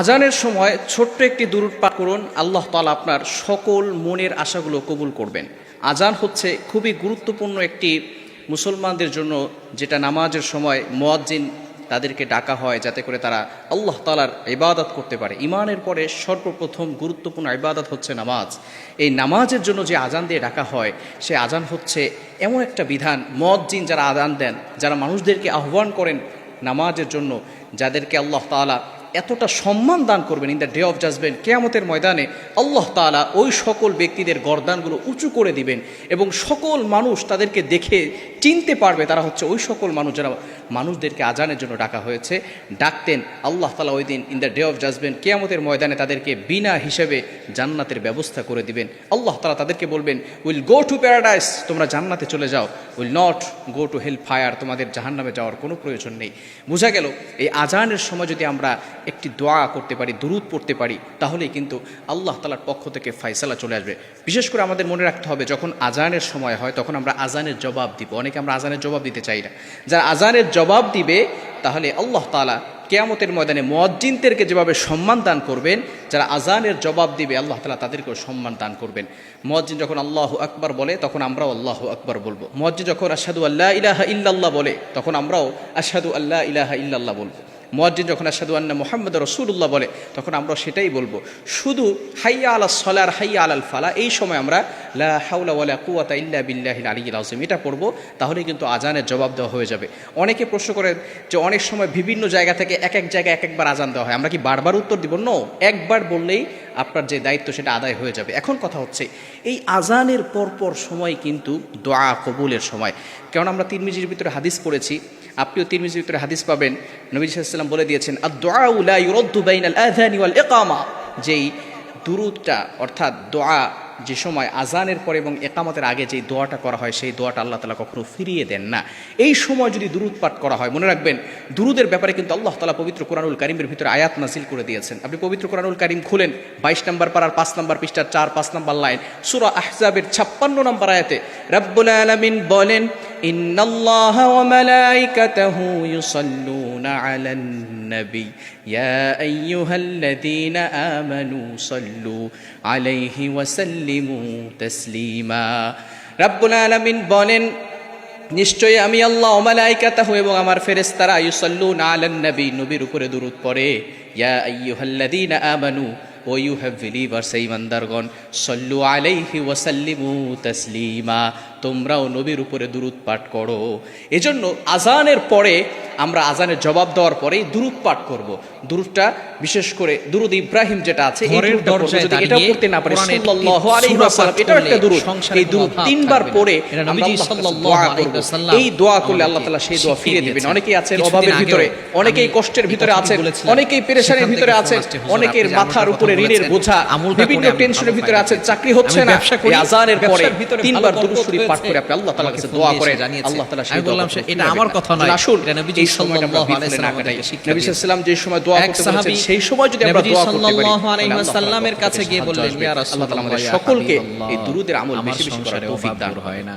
আজানের সময় ছোট্ট একটি দুরুদ পাঠ করুন, আল্লাহ তালা আপনার সকল মনের আশাগুলো কবুল করবেন। আজান হচ্ছে খুবই গুরুত্বপূর্ণ একটি মুসলমানদের জন্য, যেটা নামাজের সময় মোয়াজ্জিন তাদেরকে ডাকা হয় যাতে করে তারা আল্লাহ তালার ইবাদত করতে পারে। ইমানের পরে সর্বপ্রথম গুরুত্বপূর্ণ ইবাদত হচ্ছে নামাজ। এই নামাজের জন্য যে আজান দিয়ে ডাকা হয়, সে আজান হচ্ছে এমন একটা বিধান মজ্জিন যারা আজান দেন, যারা মানুষদেরকে আহ্বান করেন নামাজের জন্য, যাদেরকে আল্লাহ তাআলা এতটা সম্মান দান করবেন in the day of judgement কেয়ামতের ময়দানে, আল্লাহ তালা ওই সকল ব্যক্তিদের গরদানগুলো উঁচু করে দিবেন এবং সকল মানুষ তাদেরকে দেখে চিনতে পারবে তারা হচ্ছে ওই সকল মানুষ যারা মানুষদেরকে আজানের জন্য ডাকা হয়েছে। ডাকতেন আল্লাহ তালা ওই দিন in the day of judgement কেয়ামতের ময়দানে তাদেরকে বিনা হিসেবে জান্নাতের ব্যবস্থা করে দিবেন। আল্লাহ তালা তাদেরকে বলবেন উইল গো টু প্যারাডাইস তোমরা জান্নাতে চলে যাও। Will not go to hell fire তোমাদের জাহান্নামে যাওয়ার কোনো প্রয়োজন নেই। বোঝা গেল, এই আজানের সময় যদি আমরা একটি দোয়া করতে পারি, দুরুদ পড়তে পারি, তাহলেই কিন্তু আল্লাহ তালার পক্ষ থেকে ফাইসালা চলে আসবে। বিশেষ করে আমাদের মনে রাখতে হবে, যখন আজানের সময় হয়, তখন আমরা আজানের জবাব দিব। অনেকে আমরা আজানের জবাব দিতে চাই না। যারা আজানের জবাব দিবে, তাহলে আল্লাহ তালা কেয়ামতের ময়দানে মজ্জিনদেরকে যেভাবে সম্মান দান করবেন, যারা আজানের জবাব দিবে, আল্লাহ তালা তাদেরকেও সম্মান দান করবেন। মজ্জিন যখন আল্লাহ আকবর বলে, তখন আমরাও আল্লাহ আকবর বলব। মজ্জিন যখন আসাদু আল্লাহ ইলাহা ইল্লাল্লাহ বলে, তখন আমরাও আসাদু আল্লাহ ইলাহা ইল্লাল্লাহ বলব। মজ্জিন যখন আসাদু আন্না মোহাম্মদ রসুল্লাহ বলে, তখন আমরা সেটাই বলব। শুধু হাইয়া আলা সলার হাইয়া আলাল ফালা, এই সময় আমরা লা হাউলা ওয়ালা কুয়াতা ইল্লা বিল্লাহিল আলিল আজম এটা পড়ব, তাহলে কিন্তু আজানের জবাব দেওয়া হয়ে যাবে। অনেকে প্রশ্ন করে যে অনেক সময় বিভিন্ন জায়গা থেকে এক এক জায়গায় এক একবার আজান দেওয়া হয়, আমরা কি বারবার উত্তর দিব? নো একবার বললেই আপনার যে দায়িত্ব সেটা আদায় হয়ে যাবে। এখন কথা হচ্ছে, এই আজানের পরপর সময় কিন্তু দোয়া কবুলের সময়। কারণ আমরা তিরমিজির ভিতরে হাদিস পড়েছি আপনিও তিরমিজির ভিতরে হাদিস পাবেন। নবী বলে দিয়েছেন আর দোয়া উলা ইউরদ্দু বাইনাল আযানি ওয়াল যেই দুরুদটা, অর্থাৎ দোয়া, যে সময় আজানের পরে এবং একামতের আগে যেই দোয়াটা করা হয়, সেই দোয়াটা আল্লাহ তালা কখনো ফিরিয়ে দেন না। এই সময় যদি দুরুদ পাঠ করা হয়, মনে রাখবেন, দুরুদের ব্যাপারে কিন্তু আল্লাহ তালা পবিত্র কোরআনুল কারিমের ভিতরে আয়াত নাজিল করে দিয়েছেন। আপনি পবিত্র কোরআনুল কারিম খুলেন, বাইশ নম্বর পাড়ার পাঁচ নম্বর পৃষ্ঠার চার, পাঁচ নম্বর লাইন, সুরা আহজাবের ছাপ্পান্ন নম্বর আয়াতে, রব্বুল আলমিন বলেন إن الله وملائكته يصلون على النبي يا أيها الذين آمنوا صلوا عليه وسلموا تسليما رب العالمين বলেন নিশ্চয়ই আমি আল্লাহ ওমালাইকাতাহু এবং আমার ফেরেশতারা ইউসাল্লুন আলান নবী নবীর উপরে দরুদ পড়ে ইয়া আইয়ুহাল্লাযীনা আমানু ও ইউ হ্যাভ বিলিভার্স এই মান্দারগণ সল্লু আলাইহি ওয়াসাল্লিমু তাসলিমা তোমরাও নবীর উপরে দুরুদ পাঠ করো। এজন্য আজানের পরে আমরা আজানের জবাব দেওয়ার পরেই দুরুদ পাঠ করব। দুরুদটা বিশেষ করে দুরুদ ইব্রাহিম যেটা আছে দাঁড়িয়ে পড়তে না পারি সাল্লাল্লাহু আলাইহি ওয়াসাল্লাম এটাও একটা দুরুদ। এই দুরুদ তিনবার পড়ে নবীজি সাল্লাল্লাহু দোয়া আলাইহি ওয়াসাল্লাম এই দোয়া করলে আল্লাহ তাআলা সেই দোয়া ফিরিয়ে দিবেন। অনেকেই আছেন অভাবের ভিতরে অনেকেই কষ্টের ভিতরে আছেন অনেকেই পেরেশানির ভিতরে আছেন অনেকের মাথার উপরে ঋণের বোঝা বিভিন্ন টেনশনের ভিতরে আছেন চাকরি হচ্ছে না। আজানের পরে তিনবার দুরূদ শরীফ পাঠ করে আপনি আল্লাহ তাআলার কাছে দোয়া করে আল্লাহ তাআলা সেই বললাম এটা আমার কথা নয়, আসুন। এটা নবীজি সাল্লাল্লাহু আলাইহি ওয়াসাল্লাম নবী। যে সময় দোয়া করতে বলেছেন সেই সময় যদি আমরা দোয়া করতে পারি সাল্লাল্লাহু আলাইহি ওয়াসাল্লামের কাছে গিয়ে বললেন, আল্লাহ তাআলা আমাদের সকলকে এই দুরুদের আমল বেশি বেশি করার তৌফিক দান হয় না।